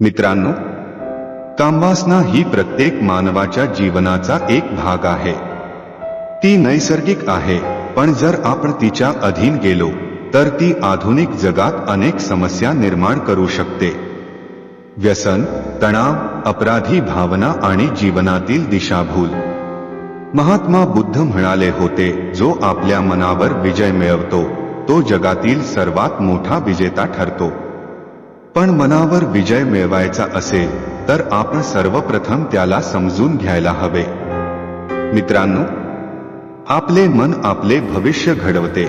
मित्रांनो कामवासना ही प्रत्येक मानवाच्या जीवनाचा एक भाग आहे. ती नैसर्गिक आहे पण जर आपण तिच्या अधीन गेलो तर ती आधुनिक जगात अनेक समस्या निर्माण करू शकते. व्यसन तणाव अपराधी भावना आणि जीवनातील दिशाभूल. महात्मा बुद्ध म्हणाले होते जो आपल्या मनावर विजय मिळवतो तो जगातील सर्वात मोठा विजेता ठरतो. पण मनावर विजय मिळवायचा असेल तर आपण सर्वप्रथम त्याला समजून घ्यायला हवे. मित्रांनो आपले मन आपले भविष्य घडवते.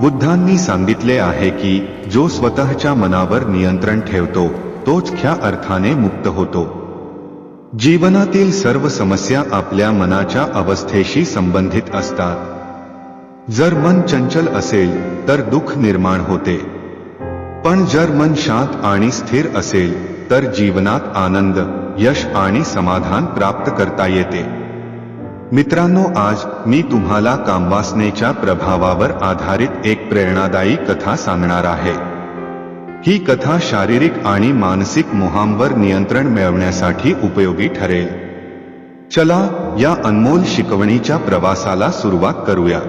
बुद्धांनी सांगितले आहे की जो स्वतःच्या मनावर नियंत्रण ठेवतो तोच ख्या अर्थाने मुक्त होतो. जीवनातील सर्व समस्या आपल्या मनाच्या अवस्थेशी संबंधित असतात. जर मन चंचल असेल तर दुःख निर्माण होते. पण जर मन शांत आणि स्थिर असेल तर जीवनात आनंद यश आणि समाधान प्राप्त करता येते. मित्रांनो आज मी तुम्हाला कामवासनेच्या प्रभावावर आधारित एक प्रेरणादायी कथा सांगणार आहे. ही कथा शारीरिक आणि मानसिक मोहांवर नियंत्रण मिळवण्यासाठी उपयोगी ठरेल. चला या अनमोल शिकवणीच्या प्रवासाला सुरुवात करूया.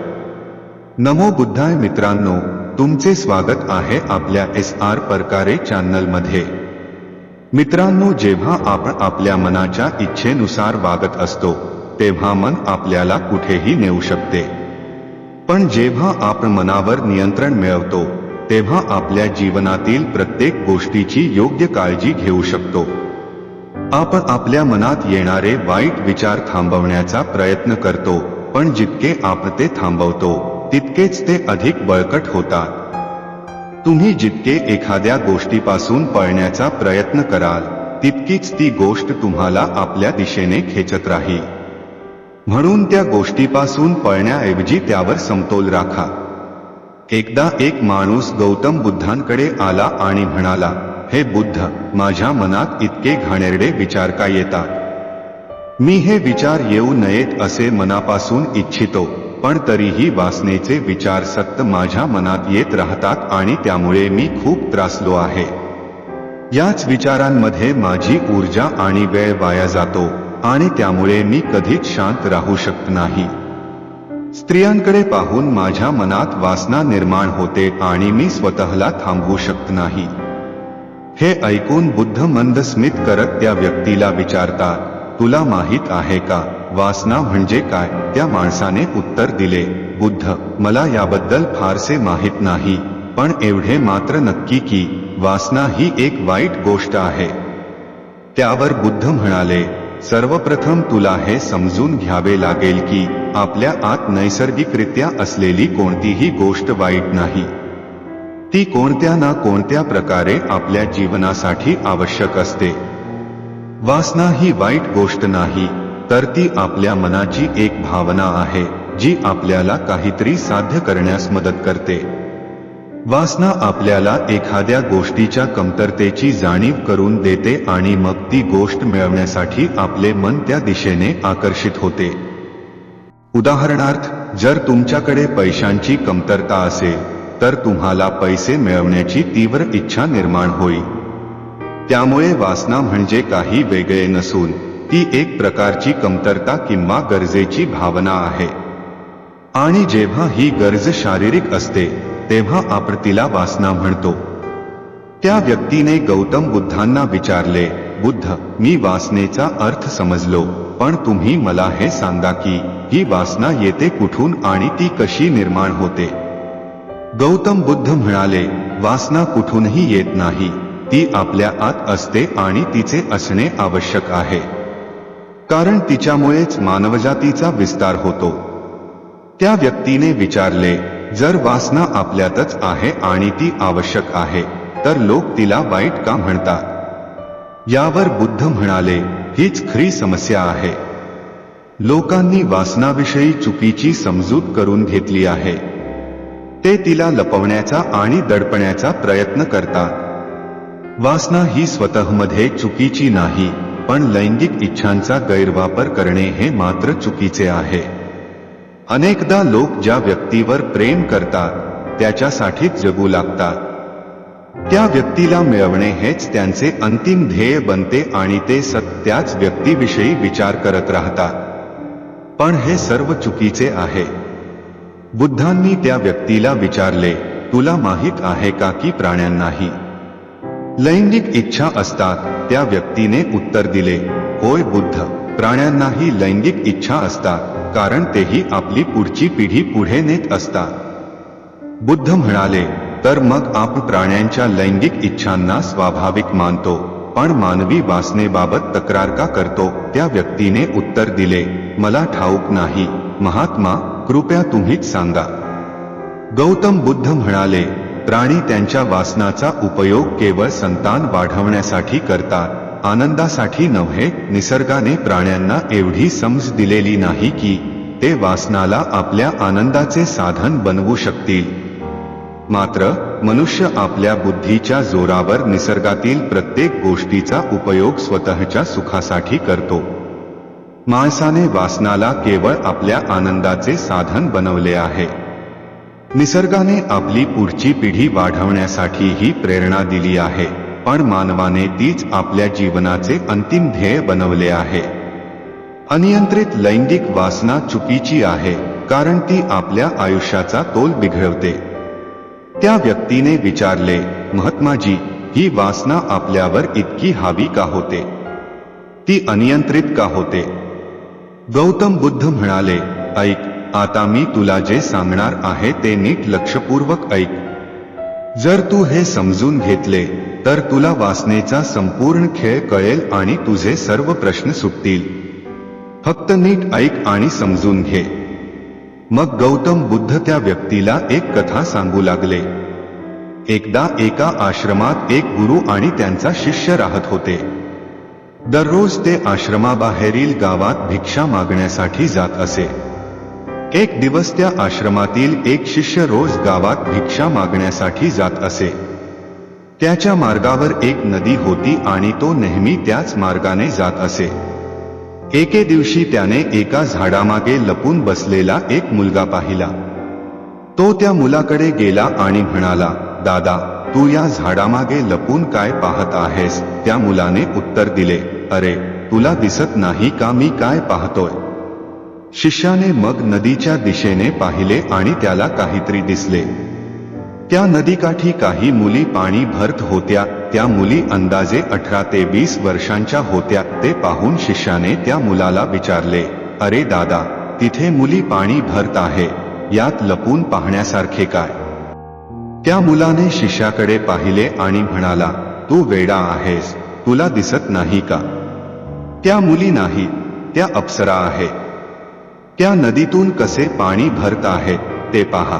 नमो बुद्धाय मित्रांनो तुमचे स्वागत आहे आपल्या एस आर परकारे चॅनलमध्ये. मित्रांनो जेव्हा आपण आपल्या मनाच्या इच्छेनुसार वागत असतो तेव्हा मन आपल्याला कुठेही नेऊ शकते. पण जेव्हा आपण मनावर नियंत्रण मिळवतो तेव्हा आपल्या जीवनातील प्रत्येक गोष्टीची योग्य काळजी घेऊ शकतो. आपण आपल्या मनात येणारे वाईट विचार थांबवण्याचा प्रयत्न करतो पण जितके आपण ते थांबवतो तितकेच ते अधिक बळकट होतात. तुम्ही जितके एखाद्या गोष्टीपासून पळण्याचा प्रयत्न कराल तितकीच ती गोष्ट तुम्हाला आपल्या दिशेने खेचत राहील म्हणून त्या गोष्टीपासून पळण्याऐवजी त्यावर समतोल राखा. एकदा एक माणूस गौतम बुद्धांकडे आला आणि म्हणाला हे बुद्ध माझ्या मनात इतके घाणेरडे विचार का येतात? मी हे विचार येऊ नयेत असे मनापासून इच्छितो. पण तरीही वासनेचे विचार सत्य माझ्या मनात येत राहतात आणि त्यामुळे मी खूप त्रासलो आहे. याच विचारांमध्ये माझी ऊर्जा आणि वेळ वाया जातो आणि त्यामुळे मी कधीच शांत राहू शकत नाही. स्त्रियांकडे पाहून माझ्या मनात वासना निर्माण होते आणि मी स्वतःला थांबवू शकत नाही. हे ऐकून बुद्ध मंद स्मित करत त्या व्यक्तीला विचारतात तुला माहीत आहे का? वासना म्हणजे काय? त्या माणसाने उत्तर दिले बुद्ध मला याबद्दल फारसे माहीत नाही पण एवढे मात्र नक्की की वासना ही एक वाईट गोष्ट आहे. त्यावर बुद्ध म्हणाले सर्वप्रथम तुला हे समजून घ्यावे लागेल की आपल्या आत नैसर्गिकरित्या असलेली कोणतीही गोष्ट वाईट नाही. ती कोणत्या ना कोणत्या प्रकारे आपल्या जीवनासाठी आवश्यक असते. वासना ही वाईट गोष्ट नाही तर ती आपल्या मनाची एक भावना आहे जी आपल्याला काहीतरी साध्य करण्यास मदत करते. वासना आपल्याला एखाद्या गोष्टीच्या कमतरतेची जाणीव करून देते आणि मग ती गोष्ट मिळवण्यासाठी आपले मन त्या दिशेने आकर्षित होते. उदाहरणार्थ जर तुमच्याकडे पैशांची कमतरता असेल तर तुम्हाला पैसे मिळवण्याची तीव्र इच्छा निर्माण होईल. त्यामुळे वासना म्हणजे काही वेगळे नसून ती एक प्रकारची कमतरता किंवा गरजेची भावना आहे. आणि जेव्हा ही गरज शारीरिक असते तेव्हा आपण तिला वासना म्हणतो. त्या व्यक्तीने गौतम बुद्धांना विचारले बुद्ध मी वासनेचा अर्थ समजलो पण तुम्ही मला हे सांगा की ही वासना येते कुठून आणि ती कशी निर्माण होते? गौतम बुद्ध म्हणाले वासना कुठूनही येत नाही. ती आपल्या आत असते आणि तिचे असणे आवश्यक आहे. कारण तिच्यामुळेच मानवजातीचा विस्तार होतो. त्या व्यक्तीने विचारले जर वासना आपल्यातच आहे आणि ती आवश्यक आहे तर लोक तिला वाईट का म्हणतात? यावर बुद्ध म्हणाले हीच खरी समस्या आहे. लोकांनी वासनाविषयी चुकीची समजूत करून घेतली आहे. ते तिला लपवण्याचा आणि दडपण्याचा प्रयत्न करतात. वासना ही स्वतःमध्ये चुकीची नाही. पण लैंगिक इच्छांचा गैरवापर करणे हे मात्र चुकीचे आहे. अनेकदा लोक ज्या व्यक्तीवर प्रेम करतात त्याच्यासाठीच जगू लागतात. त्या व्यक्तीला मिळवणे हेच त्यांचे अंतिम ध्येय बनते आणि ते सत्याच व्यक्तीविषयी विचार करत राहतात. पण हे सर्व चुकीचे आहे. बुद्धांनी त्या व्यक्तीला विचारले तुला माहीत आहे का की प्राण्यांनाही लैंगिक इच्छा असतात त्या व्यक्तीने उत्तर दिले. होय बुद्ध प्राण्यांनाही लैंगिक इच्छा असतात कारण तेही आपली पुढची पिढी पुढे नेत असतात. बुद्ध म्हणाले तर मग आपण प्राण्यांच्या लैंगिक इच्छांना स्वाभाविक मानतो पण मानवी वासनेबाबत तक्रार का करतो? त्या व्यक्तीने उत्तर दिले मला ठाऊक नाही. महात्मा कृपया तुम्हीच सांगा. गौतम बुद्ध म्हणाले प्राणी त्यांच्या वासनाचा उपयोग केवळ संतान वाढवण्यासाठी करतात. आनंदासाठी नव्हे निसर्गाने प्राण्यांना एवढी समज दिलेली नाही की ते वासनाला आपल्या आनंदाचे साधन बनवू शकतील. मात्र मनुष्य आपल्या बुद्धीच्या जोरावर निसर्गातील प्रत्येक गोष्टीचा उपयोग स्वतःच्या सुखासाठी करतो. माणसाने वासनाला केवळ आपल्या आनंदाचे साधन बनवले आहे. निसर्गाने आपली पुढची पिढी वाढवण्यासाठी ही प्रेरणा दिली आहे पण मानवाने तीच आपल्या जीवनाचे अंतिम ध्येय बनवले आहे. अनियंत्रित लैंगिक वासना चुकीची आहे कारण ती आपल्या आयुष्याचा तोल बिघडवते. त्या व्यक्तीने विचारले महात्माजी ही वासना आपल्यावर इतकी हावी का होते? ती अनियंत्रित का होते? गौतम बुद्ध म्हणाले ऐक आता मी तुला जे सांगणार आहे ते नीट लक्षपूर्वक ऐक. जर तू हे समजून घेतले तर तुला वासनेचा संपूर्ण खेळ कळेल आणि तुझे सर्व प्रश्न सुटतील. फक्त नीट ऐक आणि समजून घे. मग गौतम बुद्ध त्या व्यक्तीला एक कथा सांगू लागले. एकदा एका आश्रमात एक गुरु आणि त्यांचा शिष्य राहत होते. दररोज ते आश्रमाबाहेरील गावात भिक्षा मागण्यासाठी जात असे. एक दिवस त्या आश्रमातील एक शिष्य रोज गावात भिक्षा मागण्यासाठी जात असे. त्याच्या मार्गावर एक नदी होती आणि तो नेहमी त्याच मार्गाने जात असे. एके दिवशी त्याने एका झाडामागे लपून बसलेला एक मुलगा पाहिला. तो त्या मुलाकडे गेला आणि म्हणाला दादा तू या झाडामागे लपून काय पाहत आहेस? त्या मुलाने उत्तर दिले अरे तुला दिसत नाही का मी काय पाहतोय? शिष्याने मग नदीच्या दिशेने पाहिले आणि त्याला काहीतरी दिसले. त्या नदीकाठी काही मुली पाणी भरत होत्या त्या मुली अंदाजे अठरा ते वीस वर्षांच्या होत्या ते पाहून शिष्याने त्या मुलाला विचारले अरे दादा तिथे मुली पाणी भरत आहे यात लपून पाहण्यासारखे काय? त्या मुलाने शिष्याकडे पाहिले आणि म्हणाला तू वेडा आहेस तुला दिसत नाही का? त्या मुली नाही त्या अप्सरा आहे त्या नदीतून कसे पाणी भरत आहे ते पहा.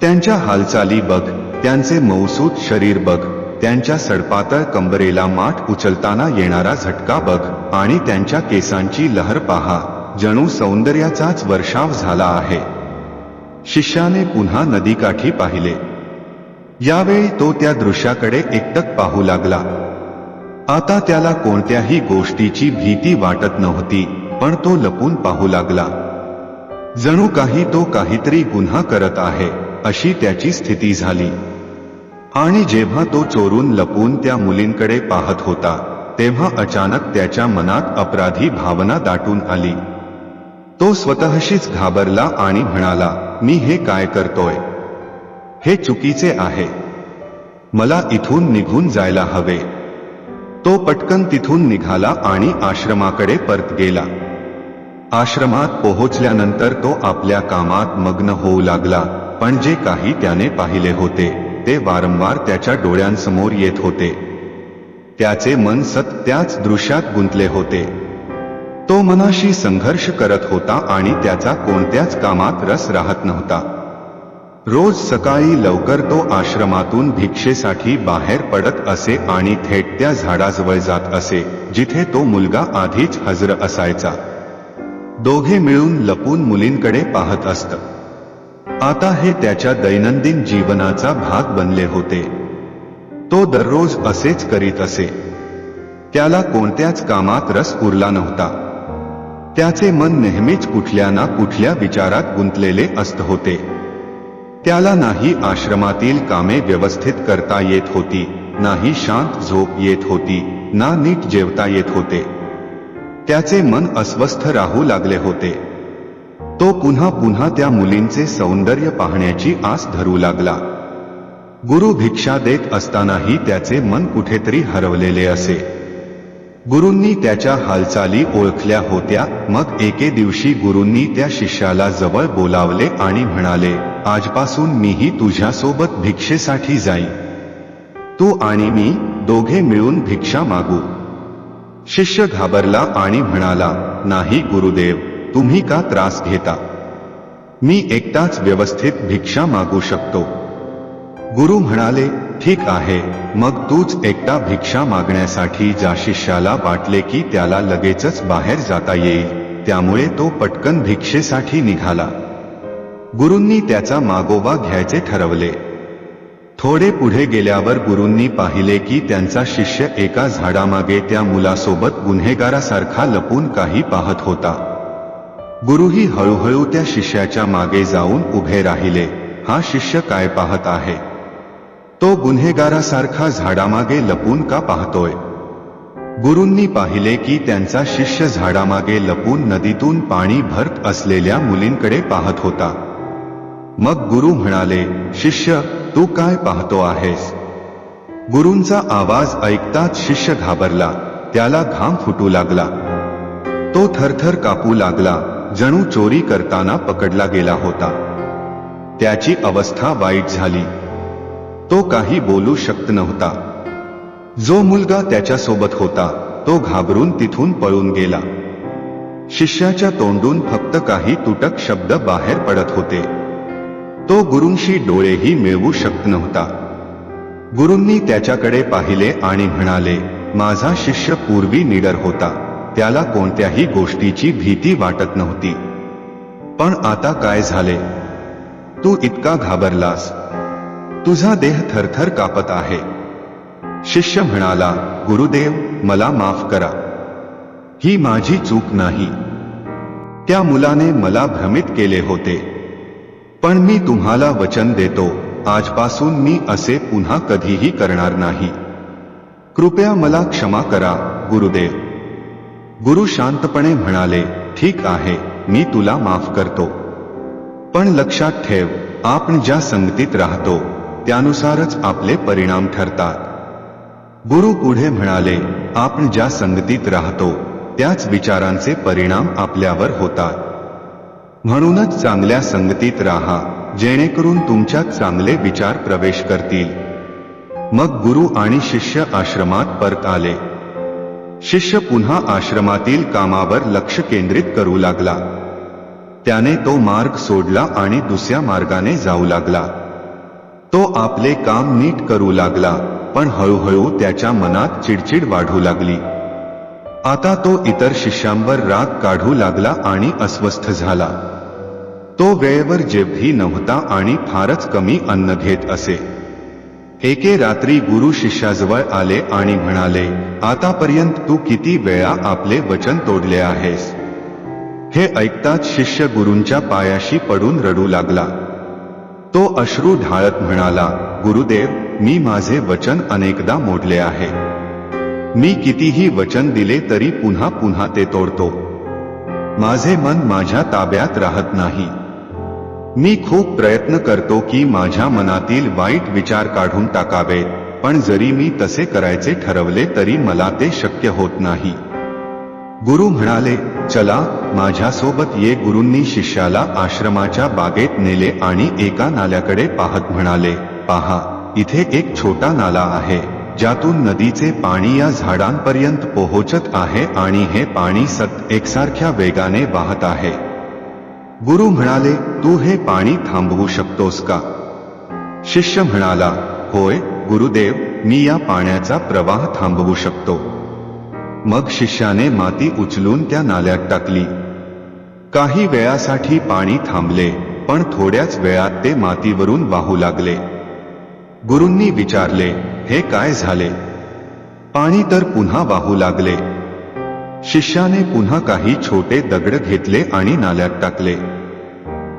त्यांच्या हालचाली बघ त्यांचे मौसूद शरीर बघ त्यांच्या सडपातळ कंबरेला माठ उचलताना येणारा झटका बघ आणि त्यांच्या केसांची लहर पहा. जणू सौंदर्याचाच वर्षाव झाला आहे. शिष्याने पुन्हा नदीकाठी पाहिले. यावेळी तो त्या दृश्याकडे एकटक पाहू लागला. आता त्याला कोणत्याही गोष्टीची भीती वाटत नव्हती. पण तो लपून पाहू लागला. जणू काही तो काहीतरी गुन्हा करत आहे अशी त्याची स्थिती झाली. आणि जेव्हा तो चोरून लपून त्या मुलींकडे पाहत होता तेव्हा अचानक त्याच्या मनात अपराधी भावना दाटून आली. तो स्वतःशीच घाबरला आणि म्हणाला मी हे काय करतोय? हे चुकीचे आहे. मला इथून निघून जायला हवे. तो पटकन तिथून निघाला आणि आश्रमाकडे परत गेला. आश्रमात पोहोचल्यानंतर तो आपल्या कामात मग्न होऊ लागला. पण जे काही त्याने पाहिले होते ते वारंवार त्याच्या डोळ्यांसमोर येत होते. त्याचे मन सत त्याच दृश्यात गुंतले होते. तो मनाशी संघर्ष करत होता आणि त्याचा कोणत्याच कामात रस राहत नव्हता. रोज सकाळी लवकर तो आश्रमातून भिक्षेसाठी बाहेर पडत असे आणि थेट त्या झाडाजवळ जात असे जिथे तो मुलगा आधीच हजर असायचा. दोघे मिळून लपून मुलींकडे पाहत असत. आता हे त्याच्या दैनंदिन जीवनाचा भाग बनले होते. तो दररोज असेच करीत असे. त्याला कोणत्याच कामात रस उरला नव्हता. त्याचे मन नेहमीच कुठल्या ना कुठल्या विचारात गुंतलेले असत होते. त्याला नाही आश्रमातील कामे व्यवस्थित करता येत होती नाही शांत झोप येत होती ना नीट जेवता येत होते. त्याचे मन अस्वस्थ राहू लागले होते. तो पुन्हा पुन्हा त्या मुलींचे सौंदर्य पाहण्याची आस धरू लागला. गुरु भिक्षा देत असतानाही त्याचे मन कुठेतरी हरवलेले असे. गुरूंनी त्याच्या हालचाली ओळखल्या होत्या मग एके दिवशी गुरूंनी त्या शिष्याला जवळ बोलावले आणि म्हणाले आजपासून मीही तुझ्यासोबत भिक्षेसाठी जाईन. तू आणि मी दोघे मिळून भिक्षा मागू. शिष्य घाबरला आणि म्हणाला नाही गुरुदेव तुम्ही का त्रास घेता? मी एकटाच व्यवस्थित भिक्षा मागू शकतो. गुरु म्हणाले ठीक आहे मग तूच एकटा भिक्षा मागण्यासाठी ज्या शिष्याला वाटले की त्याला लगेचच बाहेर जाता येईल त्यामुळे तो पटकन भिक्षेसाठी निघाला. गुरूंनी त्याचा मागोवा घ्यायचे ठरवले. थोडे पुढे गेल्यावर गुरूंनी पाहिले की त्यांचा शिष्य एका झाडामागे त्या मुलासोबत गुन्हेगारासारखा लपून काही पाहत होता. गुरुही हळूहळू त्या शिष्याच्या मागे जाऊन उभे राहिले. हा शिष्य काय पाहत आहे? तो गुन्हेगारासारखा झाडामागे लपून का पाहतोय? गुरूंनी पाहिले की त्यांचा शिष्य झाडामागे लपून नदीतून पाणी भरत असलेल्या मुलींकडे पाहत होता. मग गुरु म्हणाले शिष्य तू काय पाहतो आहेस? गुरूंचा आवाज ऐकताच शिष्य घाबरला त्याला घाम फुटू लागला. तो थरथर कापू लागला जणू चोरी करताना पकडला गेला होता. त्याची अवस्था वाईट झाली. तो काही बोलू शकत नव्हता. जो मुलगा त्याच्यासोबत होता तो घाबरून तिथून पळून गेला. शिष्याच्या तोंडून फक्त काही तुटक शब्द बाहेर पडत होते. तो गुरूंशी डोळेही मिळवू शकत नव्हता. गुरूंनी त्याच्याकडे पाहिले आणि म्हणाले माझा शिष्य पूर्वी निडर होता. त्याला कोणत्याही गोष्टीची भीती वाटत नव्हती. पण आता काय झाले? तू इतका घाबरलास. तुझा देह थरथर कापत आहे. शिष्य म्हणाला गुरुदेव मला माफ करा. ही माझी चूक नाही. त्या मुलाने मला भ्रमित केले होते. पण मी तुम्हाला वचन देतो आजपासून मी असे पुन्हा कधीही करणार नाही. कृपया मला क्षमा करा गुरुदेव. गुरु शांतपणे म्हणाले ठीक आहे मी तुला माफ करतो. पण लक्षात ठेव आपण ज्या संगतीत राहतो त्यानुसारच आपले परिणाम ठरतात. गुरु पुढे म्हणाले आपण ज्या संगतीत राहतो त्याच विचारांचे परिणाम आपल्यावर होतात. म्हणूनच चांगल्या संगतीत राहा जेणेकरून तुमच्यात चांगले विचार प्रवेश करतील. मग गुरु आणि शिष्य आश्रमात परत आले. शिष्य पुन्हा आश्रमातील कामावर लक्ष केंद्रित करू लागला. त्याने तो मार्ग सोडला आणि दुसऱ्या मार्गाने जाऊ लागला. तो आपले काम नीट करू लागला पण हळूहळू त्याच्या मनात चिडचिड वाढू लागली. आता तो इतर शिष्यांवर राग काढू लागला आणि अस्वस्थ झाला. तो वेळेवर जेवही नव्हता आणि फारच कमी अन्न घेत असे. एके रात्री गुरु शिष्याजवळ आले आणि म्हणाले आतापर्यंत तू किती वेळा आपले वचन तोडले आहेस? हे ऐकताच शिष्य गुरूंच्या पायाशी पडून रडू लागला. तो अश्रू ढाळत म्हणाला गुरुदेव मी माझे वचन अनेकदा मोडले आहे. मी कितीही वचन दिले तरी पुन्हा पुन्हा ते तोडतो. माझे मन माझ्या ताब्यात राहत नाही. मी खूप प्रयत्न करतो की माझ्या मनातील वाईट विचार काढून टाकावे पण जरी मी तसे करायचे ठरवले तरी मला ते शक्य होत नाही. गुरु म्हणाले चला माझ्यासोबत ये गुरूंनी शिष्याला आश्रमाच्या बागेत नेले आणि एका नाल्याकडे पाहत म्हणाले पहा इथे एक छोटा नाला आहे ज्यातून नदीचे पाणी या झाडांपर्यंत पोहोचत आहे आणि हे पाणी सत एकसारख्या वेगाने वाहत आहे. गुरु म्हणाले तू हे पाणी थांबवू शकतोस का? शिष्य म्हणाला होय गुरुदेव मी या पाण्याचा प्रवाह थांबवू शकतो. मग शिष्याने माती उचलून त्या नाल्यात टाकली. काही वेळासाठी पाणी थांबले पण थोड्याच वेळात ते मातीवरून वाहू लागले. गुरूंनी विचारले हे काय झाले? पाणी तर पुन्हा वाहू लागले. शिष्याने पुन्हा काही छोटे दगड घेतले आणि नाल्यात टाकले.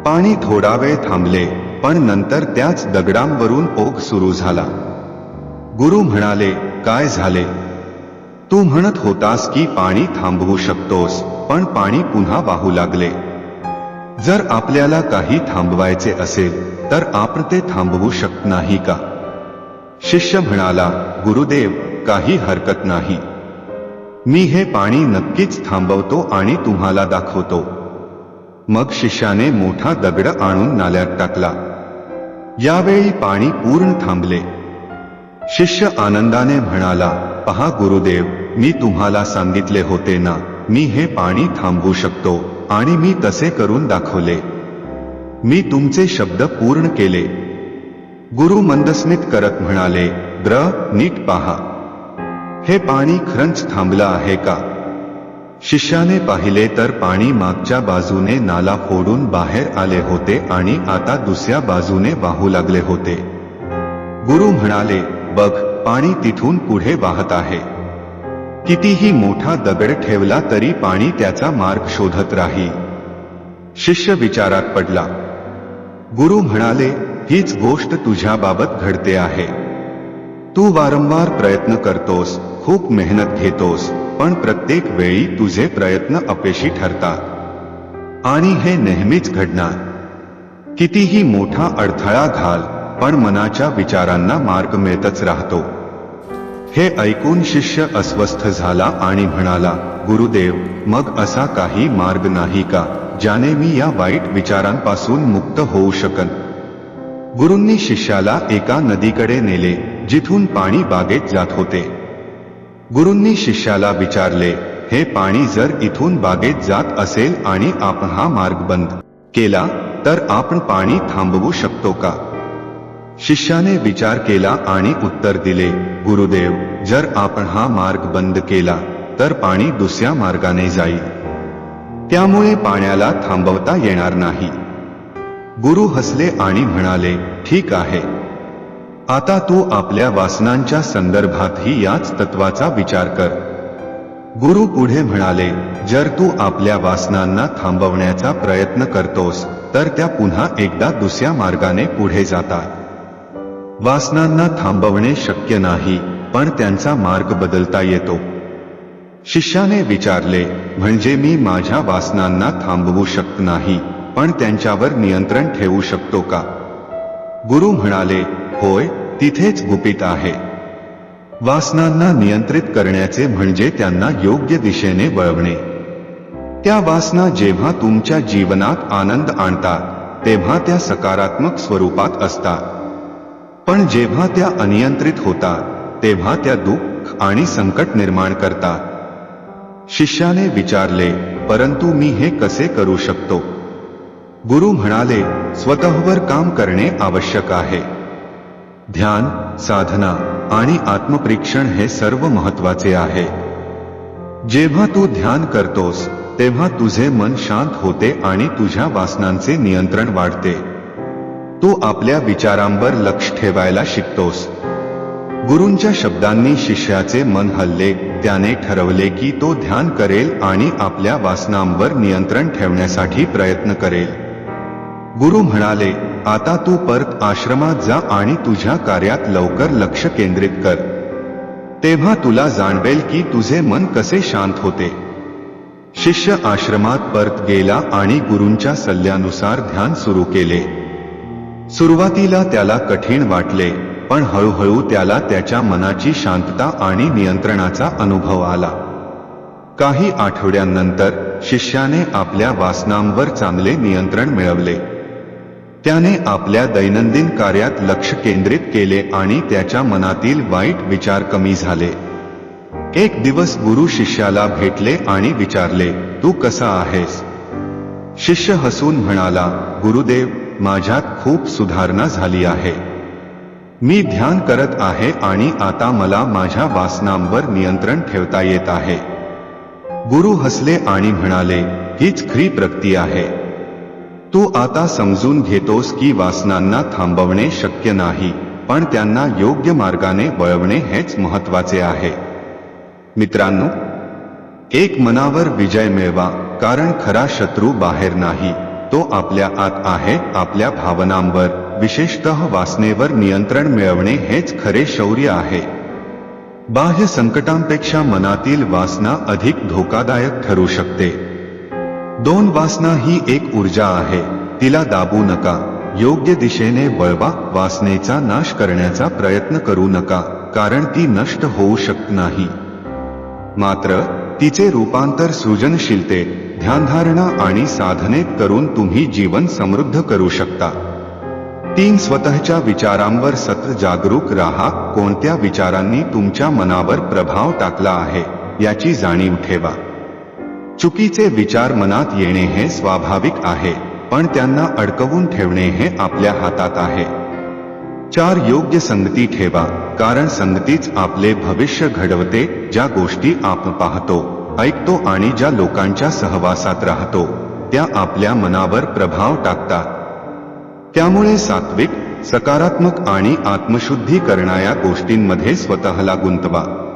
पाणी थोडा वेळ थांबले पण नंतर त्याच दगडांवरून ओघ सुरू झाला. गुरु म्हणाले काय झाले? तू म्हणत होतास की पाणी थांबवू शकतोस पण पाणी पुन्हा वाहू लागले. जर आपल्याला काही थांबवायचे असेल तर आपण ते थांबवू शकत नाही का? शिष्य म्हणाला गुरुदेव काही हरकत नाही. मी हे पाणी नक्कीच थांबवतो आणि तुम्हाला दाखवतो. मग शिष्याने मोठा दगड आणून नाल्यात टाकला. यावेळी पाणी पूर्ण थांबले. शिष्य आनंदाने म्हणाला पहा गुरुदेव मी तुम्हाला सांगितले होते ना मी हे पाणी थांबवू शकतो आणि मी तसे करून दाखवले. मी तुमचे शब्द पूर्ण केले. गुरु मंदस्मित करत म्हणाले द्र नीट पहा. हे पाणी खरंच थांबलं आहे का? शिष्याने पाहिले तर पाणी मागच्या बाजूने नाला फोडून बाहेर आले होते आणि आता दुसऱ्या बाजूने वाहू लागले होते. गुरु म्हणाले बघ पाणी तिथून पुढे वाहत आहे. कितीही मोठा दगड ठेवला तरी पाणी त्याचा मार्ग शोधत राही. शिष्य विचारात पडला. गुरु म्हणाले हीच गोष्ट तुझ्याबाबत घडते आहे. तू वारंवार प्रयत्न करतोस. खूप मेहनत घेतोस पण प्रत्येक वेळी तुझे प्रयत्न अपयशी ठरतात. आणि हे नेहमीच घडणार. कितीही मोठा अडथळा घाल पण मनाच्या विचारांना मार्ग मिळतच राहतो. हे ऐकून शिष्य अस्वस्थ झाला आणि म्हणाला गुरुदेव मग असा काही मार्ग नाही का ज्याने मी या वाईट विचारांपासून मुक्त होऊ शकन? गुरूंनी शिष्याला एका नदीकडे नेले जिथून पाणी बागेत जात होते. गुरूंनी शिष्याला विचारले हे पाणी जर इथून बागेत जात असेल आणि आपण हा मार्ग बंद केला तर आपण पाणी थांबवू शकतो का? शिष्याने विचार केला आणि उत्तर दिले गुरुदेव जर आपण हा मार्ग बंद केला तर पाणी दुसऱ्या मार्गाने जाईल. त्यामुळे पाण्याला थांबवता येणार नाही. गुरु हसले आणि म्हणाले ठीक आहे. आता तू आपल्या वासनांच्या संदर्भातही याच तत्वाचा विचार कर. गुरु पुढे म्हणाले जर तू आपल्या वासनांना थांबवण्याचा प्रयत्न करतोस तर त्या पुन्हा एकदा दुसऱ्या मार्गाने पुढे जातात. वासनांना थांबवणे शक्य नाही पण त्यांचा मार्ग बदलता येतो. शिष्याने विचारले म्हणजे मी माझ्या वासनांना थांबवू शकत नाही पण त्यांच्यावर नियंत्रण ठेवू शकतो का? गुरु म्हणाले होय तिथेच गुपित आहे. वासनांना नियंत्रित करण्याचे म्हणजे त्यांना योग्य दिशेने वळवणे. त्या वासना जेव्हा तुमच्या जीवनात आनंद आणतात तेव्हा त्या सकारात्मक स्वरूपात असतात. पण जेव्हा त्या अनियंत्रित होतात तेव्हा त्या दुःख आणि संकट निर्माण करतात. शिष्याने विचारले परंतु मी हे कसे करू शकतो? गुरु म्हणाले स्वतःवर काम करणे आवश्यक आहे. ध्यान साधना आणि आत्मपरीक्षण हे सर्व महत्त्वाचे आहे. जेव्हा तू ध्यान करतोस तेव्हा तुझे मन शांत होते आणि तुझ्या वासनांचे नियंत्रण वाढते. तू आपल्या विचारांवर लक्ष ठेवायला शिकतोस. गुरूंच्या शब्दांनी शिष्याचे मन हल्ले त्याने ठरवले की तो ध्यान करेल आणि आपल्या वासनांवर नियंत्रण ठेवण्यासाठी प्रयत्न करेल. गुरु म्हणाले आता तू परत आश्रमात जा आणि तुझ्या कार्यात लवकर लक्ष केंद्रित कर. तेव्हा तुला जाणवेल की तुझे मन कसे शांत होते. शिष्य आश्रमात परत गेला आणि गुरूंच्या सल्ल्यानुसार ध्यान सुरू केले. सुरुवातीला त्याला कठीण वाटले पण हळूहळू त्याला त्याच्या मनाची शांतता आणि नियंत्रणाचा अनुभव आला. काही आठवड्यांनंतर शिष्याने आपल्या वासनांवर चांगले नियंत्रण मिळवले. त्याने आपल्या दैनंदिन कार्यात लक्ष केंद्रित केले आणि त्याच्या मनातील वाईट विचार कमी झाले. एक दिवस गुरु शिष्याला भेटले आणि विचारले तू कसा आहेस? शिष्य हसून म्हणाला गुरुदेव माझ्यात खूप सुधारणा झाली आहे. मी ध्यान करत आहे आणि आता मला माझ्या वासनांवर नियंत्रण ठेवता येत आहे. गुरु हसले आणि म्हणाले हीच खरी प्रगती आहे. तू आता समजून घेतोस की वासनांना थांबवणे शक्य नाही पण त्यांना योग्य मार्गाने वळवणे हेच महत्त्वाचे आहे. मित्रांनो एक मनावर विजय मिळवा कारण खरा शत्रू बाहेर नाही तो आपल्या आत आहे आपल्या भावनांवर विशेषतः वासनेवर नियंत्रण मिळवणे हेच खरे शौर्य आहे. बाह्य संकटांपेक्षा मनातील वासना अधिक धोकादायक ठरू शकते. दोन वासना ही एक ऊर्जा आहे. तिला दाबू नका. योग्य दिशेने वळवा वासनेचा नाश करण्याचा प्रयत्न करू नका कारण ती नष्ट होऊ शकत नाही. मात्र तिचे रूपांतर सृजनशीलते ध्यानधारणा आणि साधनेत करून तुम्ही जीवन समृद्ध करू शकता. तीन स्वतःच्या विचारांवर सतत जागरूक राहा कोणत्या विचारांनी तुमच्या मनावर प्रभाव टाकला आहे याची जाणीव ठेवा. चुकीचे विचार मनात येणे हे स्वाभाविक आहे पण त्यांना अडकवून ठेवणे हे आपल्या हातात आहे. चार योग्य संगती ठेवा कारण संगतीच आपले भविष्य घडवते ज्या गोष्टी आपण पाहतो ऐकतो आणि ज्या लोकांच्या सहवासात राहतो त्या आपल्या मनावर प्रभाव टाकतात. त्यामुळे सात्विक सकारात्मक आणि आत्मशुद्धी करणाऱ्या गोष्टींमध्ये स्वतःला गुंतवा.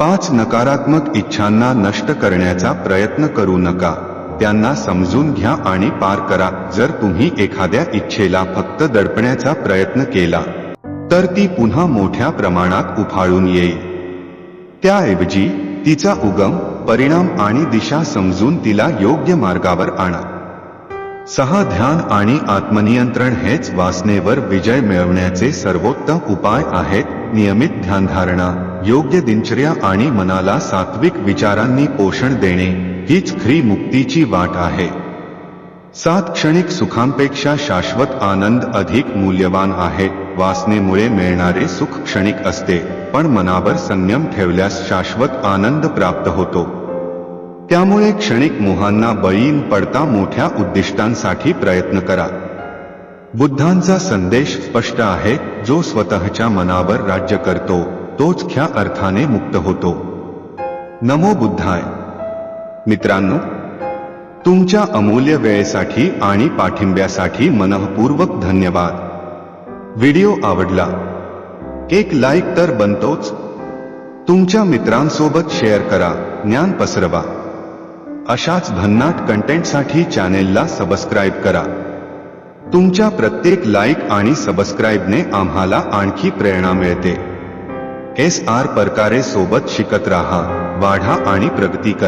पाच नकारात्मक इच्छांना नष्ट करण्याचा प्रयत्न करू नका. त्यांना समजून घ्या आणि पार करा. जर तुम्ही एखाद्या इच्छेला फक्त दडपण्याचा प्रयत्न केला तर ती पुन्हा मोठ्या प्रमाणात उफाळून येईल. त्याऐवजी तिचा उगम परिणाम आणि दिशा समजून तिला योग्य मार्गावर आणा. सहा ध्यान आणि आत्मनियंत्रण हेच वासनेवर विजय मिळवण्याचे सर्वोत्तम उपाय आहेत. नियमित ध्यानधारणा योग्य दिनचर्या आणि मनाला सात्विक विचारांनी पोषण देणे हीच खरी मुक्तीची वाट आहे. सात क्षणिक सुखांपेक्षा शाश्वत आनंद अधिक मूल्यवान आहे. वासनेमुळे मिळणारे सुख क्षणिक असते पण मनावर संयम ठेवल्यास शाश्वत आनंद प्राप्त होतो. त्यामुळे क्षणिक मोहांना बळीन पडता मोठ्या उद्दिष्टांसाठी प्रयत्न करा. बुद्धांचा संदेश स्पष्ट आहे जो स्वतःच्या मनावर राज्य करतो तोच ख्या अर्थाने मुक्त होतो. नमो बुद्धाय. मित्रांनो तुमच्या अमूल्य वेळेसाठी आणि पाठिंब्यासाठी मनःपूर्वक धन्यवाद. व्हिडिओ आवडला एक लाईक तर बनतोच. तुमच्या मित्रांसोबत शेअर करा ज्ञान पसरवा. अशाच भन्नाट कंटेंटसाठी चॅनेलला सबस्क्राईब करा. तुमच्या प्रत्येक लाईक आणि सबस्क्राईबने आम्हाला आणखी प्रेरणा मिळते. एस आर प्रकारे सोबत शिकत राहा वाढा आणि प्रगती करा.